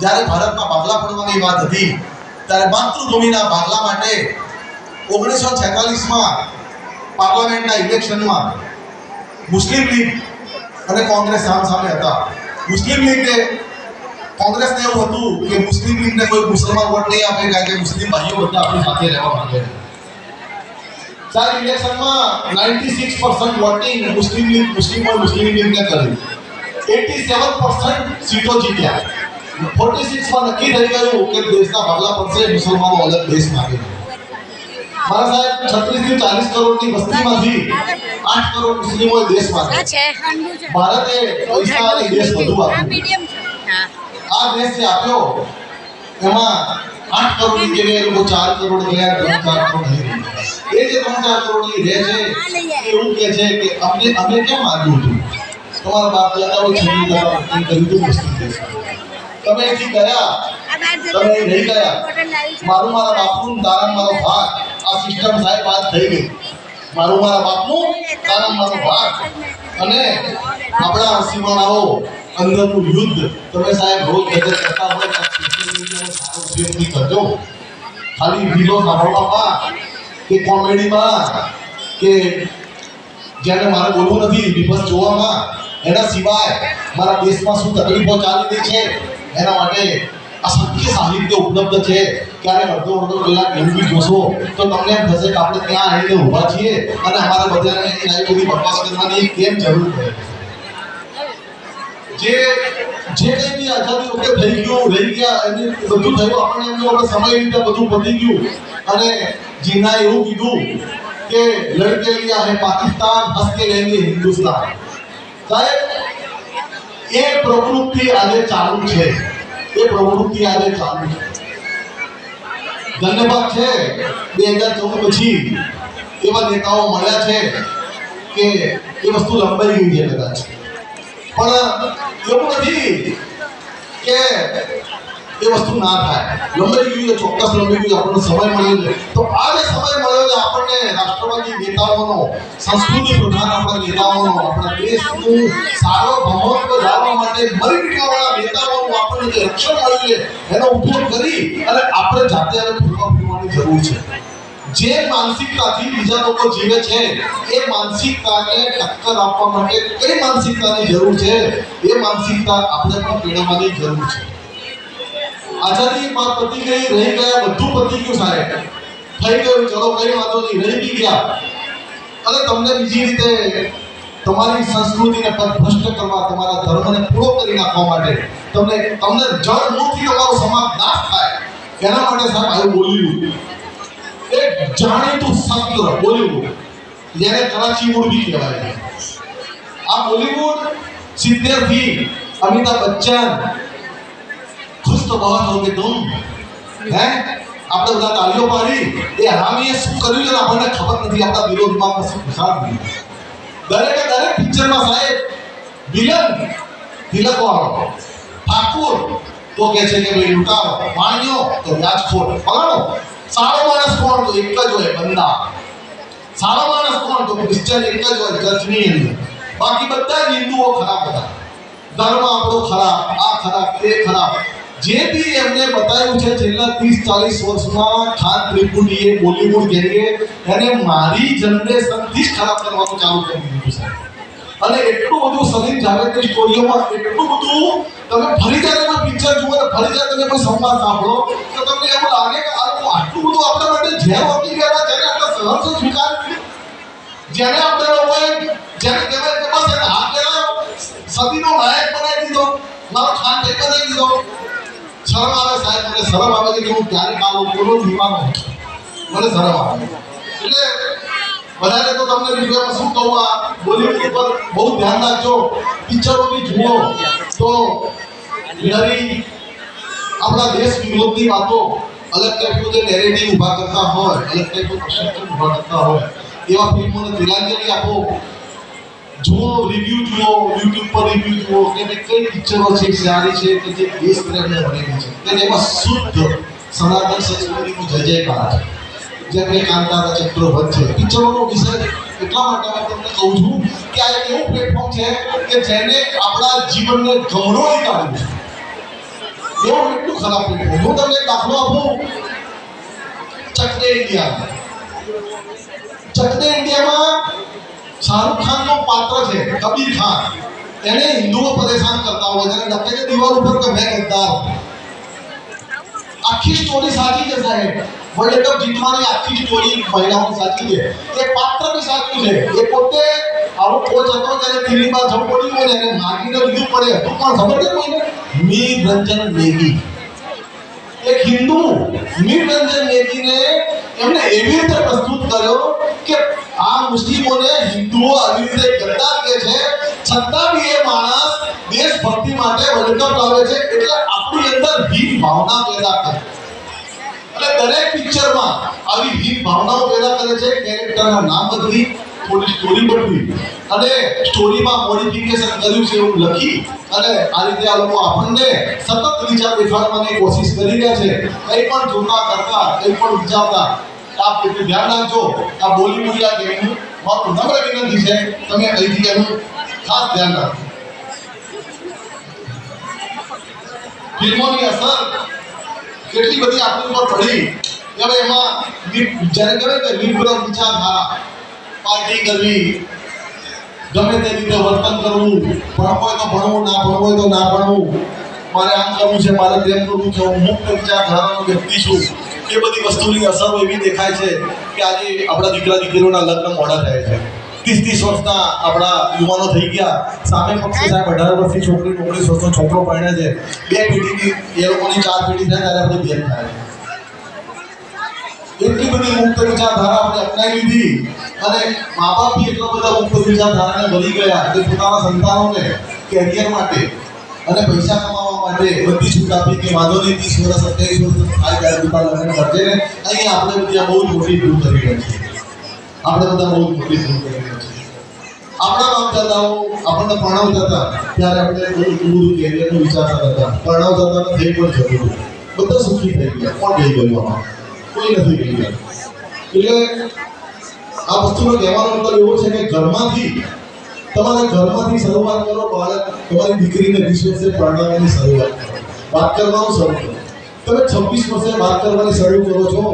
જ્યારે ભારતમાં ભાગલા પડવાની વાત હતી, ત્યારે માતૃભૂમિના ભાગલા માટે ઓગણીસો છેતાલીસમાં પાર્લામેન્ટના ઇલેક્શનમાં મુસ્લિમ લીગ અને કોંગ્રેસ સામ સામે હતા. મુસ્લિમ લીગે કોંગ્રેસને એવું હતું કે મુસ્લિમ લીગને કોઈ મુસલમાન વોટ નહીં આપે કારણ કે મુસ્લિમ ભાઈઓ બધા આપણી સાથે રહેવા માંગે સાહેબ ઇલેક્શનમાં 96% વોટિંગ મુસ્લિમ લીગ, મુસ્લિમ और મુસ્લિમ લીગને કર્યું. એટી સેવન પર્સન્ટ સીટો જીત્યા. 46 માં નક્કી થઈ ગયું કે દેશના ભાગલા પડશે મુસલમાનો અલગ દેશ માંગે મારા સાહેબ 36 થી 40 કરોડની વસ્તીમાંથી 8 કરોડ મુસ્લિમોએ દેશ માંગે આ છે ભારતે પૈસા અને દેશ બધું આ આપ્યું મીડિયમ છે હા આ દેશ જે આપ્યો એમાં આઠ કરોડની જગ્યાએ એ લોકો ચાર કરોડ ગયા ત્રણ ચાર કરોડ નહીં રહ્યા. એ જે ત્રણ ચાર કરોડની રહે છે એ એવું કહે છે કે અમને અમે કેમ આવ્યું હતું તમારા બાપ દાદાઓ છેલ્લી દફા વતન કર્યું હતું મુસ્લિમ દેશમાં તમે એથી ગયા? તમે નહીં ગયા? મારું મારા બાપનું તારા મારો ભાગ. આ સિસ્ટમ સાહેબ વાત થઈ ગઈ. મારું મારા બાપનું તારા મારો ભાગ. અને આપણા સીમાડાઓ અંદરનું યુદ્ધ તમે સાહેબ રોજ ગજર કરતા હોય ઉપયોગ બી કરજો. ખાલી વિલો સાંભળવામાં કે કોમેડીમાં કે જેને મારે બોલવું નથી વિપક્ષ જોવામાં એના સિવાય મારા દેશમાં શું તકલીફો ચાલી રહી છે? એના માટે અસંખ્ય સાહિત્ય ઉપલબ્ધ છે. ક્યારેક અડધો અડધો કલાક એવું જોશો, તો તમને એમ થશે કે આપણે ત્યાં આવીને ઊભા છીએ અને અમારા બધાને આવી બધી બકવાસ કરવાની કેમ જરૂર પડે જે જે કંઈ બી આઝાદી વખતે થઈ ગયું, રહી ગયા, એની બધું થયું, આપણને એમ આપણે સમય રીતે બધું પતી ગયું. અને જીના એવું કીધું કે લડકે લિયા હે પાકિસ્તાન હંસ લેંગે હિન્દુસ્તાન. સાહેબ એ પ્રવૃત્તિ આજે ચાલુ છે. એ પ્રવૃત્તિ આજે ચાલુ છે. ધન્યવાદ છે બે હજાર ચૌદ પછી એવા નેતાઓ મળ્યા છે કે એ વસ્તુ લંબાઈ ગઈ છે કદાચ. પણ એવું નથી કે એ વસ્તુ ના થાય. લંબાઈ ગયું ચોક્કસ લંબાઈ ગયું આપણને સમય મળ્યો છે તો આ જે સમય મળ્યો છે આપણને રાષ્ટ્રવાદી નેતાઓનો, સંસ્કૃતિ પ્રધાન આપણા નેતાઓનો, આપણા દેશનું સારો ભમત્વ લાવવા માટે મરી નીકળવાવાળા નેતાઓનું આપણને જે રક્ષણ મળ્યું છે, એનો ઉપયોગ કરી અને આપણે જાતે હવે ફૂલવા ફૂલવાની જરૂર છે. જે માનસિકતાથી બીજા લોકો જીવે છે, એ માનસિકતાને ટક્કર આપવા માટે કઈ માનસિકતાની જરૂર છે? એ માનસિકતા આપણે પણ કેળવવાની જરૂર છે. આઝાદી માં પતી ગઈ, રહી ગયા બધું પતી ગયું સાહેબ. થઈ ગયું, ચલો, કઈ વાંધો નહીં, રહી બી ગયા. અને તમને બીજી રીતે તમારી સંસ્કૃતિને પદભ્રષ્ટ કરવા, તમારા ધર્મને પૂરો કરી નાખવા માટે તમને તમને જળ મૂળથી તમારો સમાજ નાશ થાય. એના માટે સાહેબ, આવું બોલ્યું. એક જાણીતું સત્ર બોલીવુડ જેને કરાચી મૂળ બી કહેવાય છે. આ બોલીવુડ સિત્તેરથી અમિતાભ બચ્ચન ખુશ તો બહોત હોગે તુમ હે આપણે બધા તાળીઓ પાડી એ હરામીએ શું કર્યું છે ને આપણને ખબર નથી આપણા દિલો દિમાગમાં શું ઘુસાડ દીધું દરેકે દરેક પિક્ચરમાં સાહેબ વિલન તિલક વાળો ઠાકુર તો કે છે કે ભાઈ લૂંટારો માણ્યો તો વ્યાજખોર પલાણો સારો માણસ કોણ તો એક જ હોય બંદા સારો માણસ કોણ તો ક્રિશ્ચન એક જ હોય ચર્ચની અંદર બાકી બધા જ હિન્દુઓ ખરાબ હતા ધર્મ આપણો ખરાબ આ ખરાબ તે ખરાબ જે બી એમને બતાવ્યું છે, છેલ્લા ત્રીસ, ચાલીસ વર્ષમાં ખાન ત્રિપુટીએ બોલિવૂડ કહીએ એને મારી જનરેશનથી જ ખરાબ કરવાનું ચાલુ કરી દીધું છે. અને એટલું બધું સલીમ જાવેદની સ્ટોરીઓમાં એટલું બધું તમે ફરી જ્યારે કોઈ પિક્ચર જુઓ ને ફરી જ્યારે તમે કોઈ સંવાદ સાંભળો, તો તમને એવું લાગે કે આટલું બધું આપણા માટે ઝેર વાપરી ગયા જેને આપણે સહર્ષ સ્વીકાર જેને આપણે લોકોએ, જેને કહેવાય કે બસ એને હાથ લેવાયો સદીનો નાયક બનાવી દીધો, મારો ખાન બનાવી દીધો. શરમ આવે સાહેબ, મને શરમ આવે છે કે હું ક્યારેક આ લોકોનો દીવાનો મને શરમ આવે. એટલે વધારે તો તમને વિડીયોમાં શું કહું, આ બોલિવૂડ ઉપર બહુ ધ્યાન રાખજો. પિક્ચરો બી જુઓ તો નરી આપણા દેશ વિરોધની વાતો અલગ ટાઈપનું જે નેરેટિવ ઊભા કરતા હોય, અલગ ટાઈપનું perception ઊભા કરતા હોય, એવા ફિલ્મોને તિલાંજલિ આપો. જુઓ રિવ્યુ જુઓ યુટ્યુબ પર રિવ્યુ જુઓ કે કઈ પિક્ચરો છે સારી છે કે જે દેશ પ્રેમને ભરેલી છે. કે એમાં શુદ્ધ સનાતન સંસ્કૃતિનું જય જયકાર છે. જેમ કે કાંતારા ચક્રવર્ત છે. પિક્ચરોનો વિષય એટલા માટે હું તમને કહું છું કે આ એક એવું પ્લેટફોર્મ છે કે જેને આપણા જીવનને ગૌરવી કાઢ્યું છે. એવું એટલું ખરાબ પ્લેટફોર્મ હું તમને દાખલો આપું. ચકડે ઇન્ડિયા ચકડે ઇન્ડિયામાં શાહરુખ ખાનનો પાત્ર છે કબીર ખાન. એને હિન્દુઓ પરેશાન કરતા હોય છે અને લખે દીવાલ ઉપર કે મેં ગદ્દાર આખી સ્ટોરી સાચી છે સાહેબ. વર્લ્ડ કપ જીતવાની આખી સ્ટોરી મહિલાઓ સાચી છે. એ પાત્ર બી સાચું છે. એ પોતે આવો કોચ હતો ત્યારે દિલ્હીમાં જવું પડ્યું હોય એને માગીને લીધું પડે હતું. પણ ખબર છે કોઈને? મીર રંજન નેગી એક હિન્દુ મીર રંજન નેગીને એમને એવી રીતે પ્રસ્તુત કર્યો કે આ મુસ્લિમોને હિન્દુઓ આવી ગદ્દાર કે છે, છતાં બી એ માણસ દેશભક્તિ માટે વર્લ્ડ લાવે છે એટલે આપણી અંદર ભીમ ભાવના પેદા કરે. એટલે દરેક પિક્ચરમાં આવી ભીમ ભાવનાઓ પેદા કરે છે, કેરેક્ટરના નામ બદલી, થોડી સ્ટોરી બદલી. અને સ્ટોરીમાં મોડિફિકેશન કર્યું છે એવું લખી અને આ રીતે આ લોકો આપણને સતત વિચાર બેસાડવાની કોશિશ કરી રહ્યા છે. કંઈ પણ જોતા કરતા, કંઈ પણ વિચારતા આપ એટલું ધ્યાન રાખજો. આ બોલીવુડ આ ગેમનું મારું નમ્ર વિનંતી છે. તમે અહીંથી એનું ખાસ ધ્યાન રાખજો. ફિલ્મોની અસર કેટલી બધી આપણી ઉપર પડી. ત્યારે એમાં જ્યારે કહેવાય કે લિબરલ વિચારધારા, પાર્ટી કરવી, ગમે તે રીતે વર્તન કરવું, ભણવું હોય તો ભણવું, ના ભણવું હોય તો ના ભણવું. મારે આમ કરવું છે, મારે તેમ કરવું છે, હું મુક્ત વિચારધારાનો વ્યક્તિ છું. એ બધી વસ્તુની અસરો એવી દેખાય છે કે આજે આપણા દીકરા દીકરીઓના લગ્ન મોડા થાય છે. ત્રીસ ત્રીસ વર્ષના આપણા યુવાનો થઈ ગયા. સામે પક્ષે સાહેબ અઢાર વર્ષની છોકરી, ઓગણીસ વર્ષનો છોકરો પરણે છે. બે પેઢીની, એ લોકોની ચાર પેઢી થાય, ત્યારે આપણે બેન થાય. એટલી બધી મુક્ત વિચારધારા આપણે અપનાવી લીધી. અને મા બાપ બી એટલા બધા મુક્ત વિચારધારાને બની ગયા કે પોતાના સંતાનોને કેરિયર માટે અને પૈસા કમાવા માટે બધી છૂટ આપી કે વાંધો નહીં, ત્રીસ વર્ષ સત્યાવીસ વર્ષ થાય ત્યારે દુકાન લગ્ન કરજે ને. અહીંયા આપણે બધા બહુ મોટી ભૂલ કરી રહ્યા છીએ. આપણે બધા બહુ મોટી ભૂલ કરી રહ્યા છીએ. આપણા બાપ દાદાઓ આપણને ભણાવતા હતા, ત્યારે આપણે બહુ દૂર કેરિયરનું વિચારતા હતા. ભણાવતા હતા થઈ પણ હતું. બધા સુખી થઈ ગયા. કોણ થઈ ગયું આમાં? કોઈ નથી થઈ ગયા એટલે આ વસ્તુનો કહેવાનો મતલબ એવો છે કે ઘરમાંથી તમારે ઘરમાંથી શરૂઆત કરો બાળક તમારી દીકરીને વીસ વર્ષે પરણાવવાની શરૂઆત કરો વાત કરવાનું શરૂ કરો તમે છવ્વીસ વર્ષે વાત કરવાની શરૂ કરો છો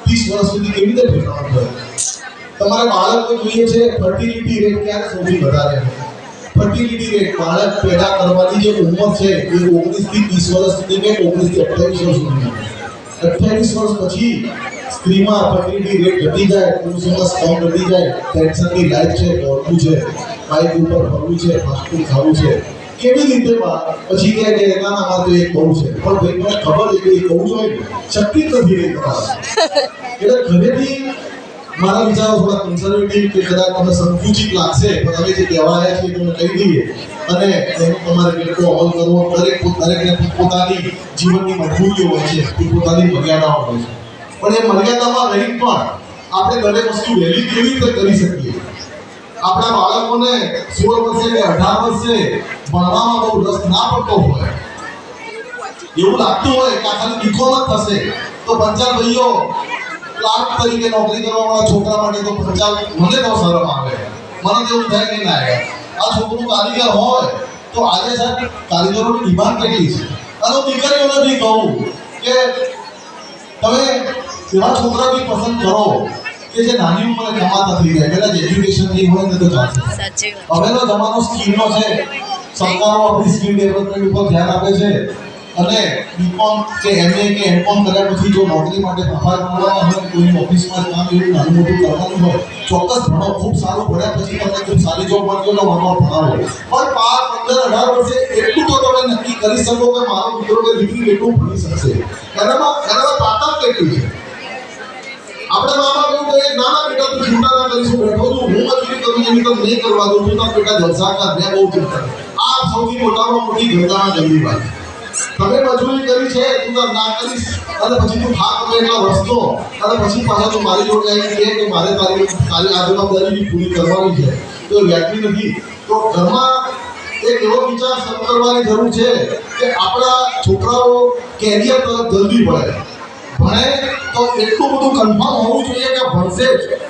ત્રીસ વર્ષ સુધી કેવી રીતે ભેગા કરો તમારે બાળકો જોઈએ છે ફર્ટિલિટી રેટ ક્યારે સૌથી વધારે ફર્ટિલિટી રેટ બાળક પેદા કરવાની જે ઉંમર છે એ ઓગણીસથી ત્રીસ વર્ષ સુધી કે ઓગણીસથી અઠ્યાવીસ વર્ષ સુધી અઠ્યાવીસ વર્ષ પછી સ્ત્રીમાં ફર્ટિલિટી રેટ ઘટી જાય પુરુષોમાં સ્પર્મ ઘટી જાય ટેન્શનની લાઈફ છે દોડવું છે બાઇક ઉપર ફરવું છે ફાસ્ટ ફૂડ ખાવું છે. કેવી રીતે પછી કહે કે મારે તો એ કહું છે. પણ ભાઈ ખબર છે કે એ કહું છું. શક્તિ નથી એ એટલે ઘરેથી મારા વિચારો થોડા કન્સર્વેટિવ કે કદાચ તમને સંકુચિત લાગશે, પણ અમે જે કહેવા આવ્યા છીએ તમે કહી દઈએ. અને એનો તમારે કેટલો અમલ કરવો દરેક દરેકને પોતાની જીવનની મજબૂરીઓ હોય છે પોતાની મર્યાદાઓ હોય છે. પણ એ મર્યાદામાં રહી પણ આપણે દરેક વસ્તુ વહેલી કેવી રીતે કરી શકીએ? આપણા બાળકોને સોળ વર્ષે કે અઢાર વર્ષે ભણવામાં બહુ રસ ના પડતો હોય. એવું લાગતું હોય કે આખા ખાલી જ થશે. તો પંચાલ ભાઈઓ ક્લાર્ક તરીકે નોકરી કરવાવાળા છોકરા માટે તો પંચાલ મને તો શરમ આવે. મને તો એવું થાય કે ના આ છોકરું કારીગર હોય તો આજે સાહેબ કારીગરોની ડિમાન્ડ કેટલી છે? અને દીકરીઓને બી કહું કે તમે એવા છોકરા બી પસંદ કરો કે જે નાની ઉંમરે કમાતા થઈ જાય કદાચ એજ્યુકેશનની હોય ને તો ચાલશે હવે તો જમાનો સ્કીમનો છે. સરકારો આપણી સ્કીમ ડેવલપમેન્ટ ઉપર ધ્યાન આપે છે. અને બીકોમ કે એમએ કે એમકોમ કર્યા પછી જો નોકરી માટે ફાફા કરવાના હોય કોઈની ઓફિસમાં કામ એવું નાનું મોટું કરવાનું હોય ચોક્કસ ભણો. ખૂબ સારું ભણ્યા પછી તમને ખૂબ સારી જોબ મળતી હોય તો વાંધો ભણાવો. પણ પાંચ પંદર અઢાર વર્ષે એટલું તો તમે નક્કી કરી શકો કે મારો દીકરો કે દીકરી એટલું ભણી શકશે. એનામાં એનામાં તાકાત કેટલી છે? આપણે મામા એવું કહીએ ના ના બેટા તું ચિંતા ના કરીશું બેઠો છું? હું મજૂરી કરું એની તો નહીં કરવા દઉં છું. તાર બેટા જલસા કર મેં બહુ ચિંતા આ સૌથી મોટામાં મોટી ઘટના ગંદી વાત તમે મજૂરી કરી છે, તું તાર ના કરીશ. અને પછી તું થાક તમે એટલા વસ્તો અને પછી પાછા તું મારી જોડે આવીને કહે કે મારે તારી તારી આ બી પૂરી કરવાની છે. તો વ્યક્તિ નથી. તો ઘરમાં એક એવો વિચાર શરૂ કરવાની જરૂર છે કે આપણા છોકરાઓ કેરિયર તરફ જલ્દી ભણે ભણે તો એટલું બધું કન્ફર્મ હોવું જોઈએ કે ભણશે જ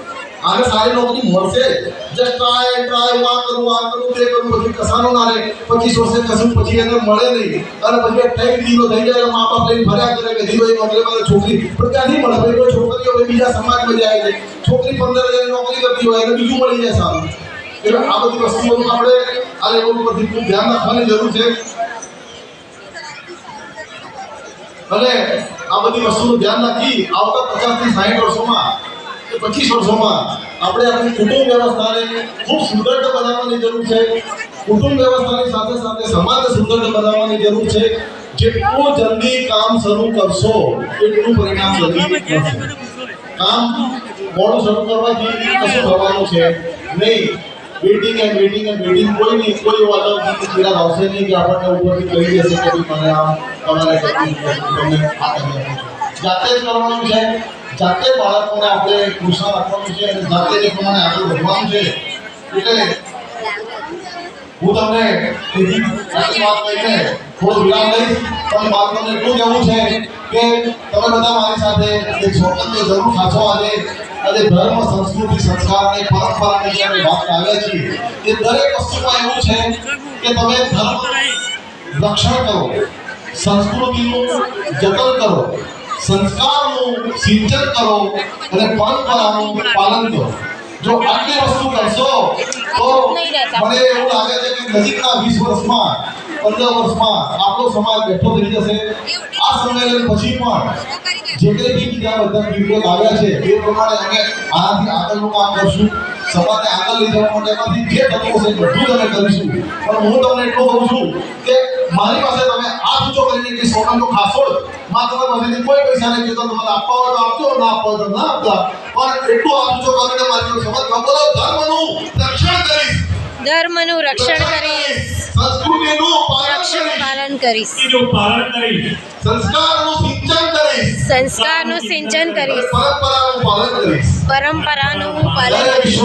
આને સારી નોકરી મળશે જસ્ટ ટ્રાય ટ્રાય હું આ કરું આ કરું તે કરું પછી કસાનો ના રહે પચીસ વર્ષે કશું પછી એને મળે નહીં અને પછી ટાઈમ દીધો થઈ જાય એટલે મા બાપ લઈને ફર્યા કરે કે દીધો એ નોકરી મળે છોકરી પણ ક્યાંથી મળે ભાઈ કોઈ છોકરીઓ હોય બીજા સમાજમાં જાય છે છોકરી પંદર હજારની નોકરી કરતી હોય એને બીજું મળી જાય સારું એટલે આ બધી વસ્તુઓનું આપણે આ લેવલ પરથી ખૂબ ધ્યાન રાખવાની જરૂર છે અને આ બધી વસ્તુનું ધ્યાન રાખી આવતા પચાસથી સાઠ વર્ષોમાં કે પચીસ વર્ષોમાં આપણે આપણી કુટુંબ વ્યવસ્થાને ખૂબ સુદૃઢ બનાવવાની જરૂર છે. કુટુંબ વ્યવસ્થાની સાથે સાથે સમાજને સુદૃઢ બનાવવાની જરૂર છે. જેટલું જલ્દી કામ શરૂ કરશો એટલું પરિણામ જલ્દી મળશે. કામ મોડું શરૂ કરવાથી કશું થવાનું છે નહીં. Waiting and waiting and waiting કોઈ નહીં કોઈ એવો અલગ ચિરાગ આવશે નહીં કે આપણને ઉપરથી કહી દેશે કે મને આ તમારે તમને આ જાતે જ કરવાનું છે જાતે બાળકોને આપણે કૃષ્ણ આપવાનું છે અને જાતે જે પ્રમાણે આગળ વધવાનું છે એટલે હું તમને આટલી વાત કહીને થોડો વિરામ લઈશ પણ બાળકોને એટલું કહેવું છે કે તમે બધા મારી સાથે એક સ્વતંત્ર જરૂર ખાશો આજે. અને ધર્મ સંસ્કૃતિ સંસ્કાર અને પરંપરાની જે આપણે વાત આવ્યા છીએ એ દરેક વસ્તુમાં એવું છે કે તમે ધર્મ રક્ષણ કરો સંસ્કૃતિનું જતન કરો સંસ્કારનું સિંચન કરો અને પરંપરાનું પાલન કરો. જો આટલી વસ્તુ કરશો તો મને એવું લાગે છે કે નજીકના વીસ વર્ષમાં પંદર વર્ષમાં આપણો સમાજ બેઠો થઈ જશે. આ સંમેલન પછી પણ જે કંઈ બી બીજા બધા વીડિયો આવ્યા છે એ પ્રમાણે અમે આનાથી આગળનું કામ કરશું. સમાજને આગળ લઈ જવા માટે એમાંથી જે તત્વો છે બધું અમે કરીશું. પણ હું તમને એટલું કહું છું કે મારી પાસે તમે આ ઊંચો કરીને કે સોનાનો જ માં તમે પાસેથી કોઈ પૈસા નહીં કહેતો તમારે આપવા હોય તો આપજો ના આપવા હોય તો ના આપતા. પણ એટલું આ ઊંચો કરીને મારી જોડે ધર્મનું રક્ષણ કરીશ. ધર્મનું રક્ષણ કરીશ. પાલન કરીશ પાલન કરીશ. નું પાલન કરી સંસ્કારનું સિંચન કરીશ. સંસ્કારનું સિંચન અને કરીશ. પરંપરાનું પાલન કરીશ. પરંપરાનું પાલન કરીશ.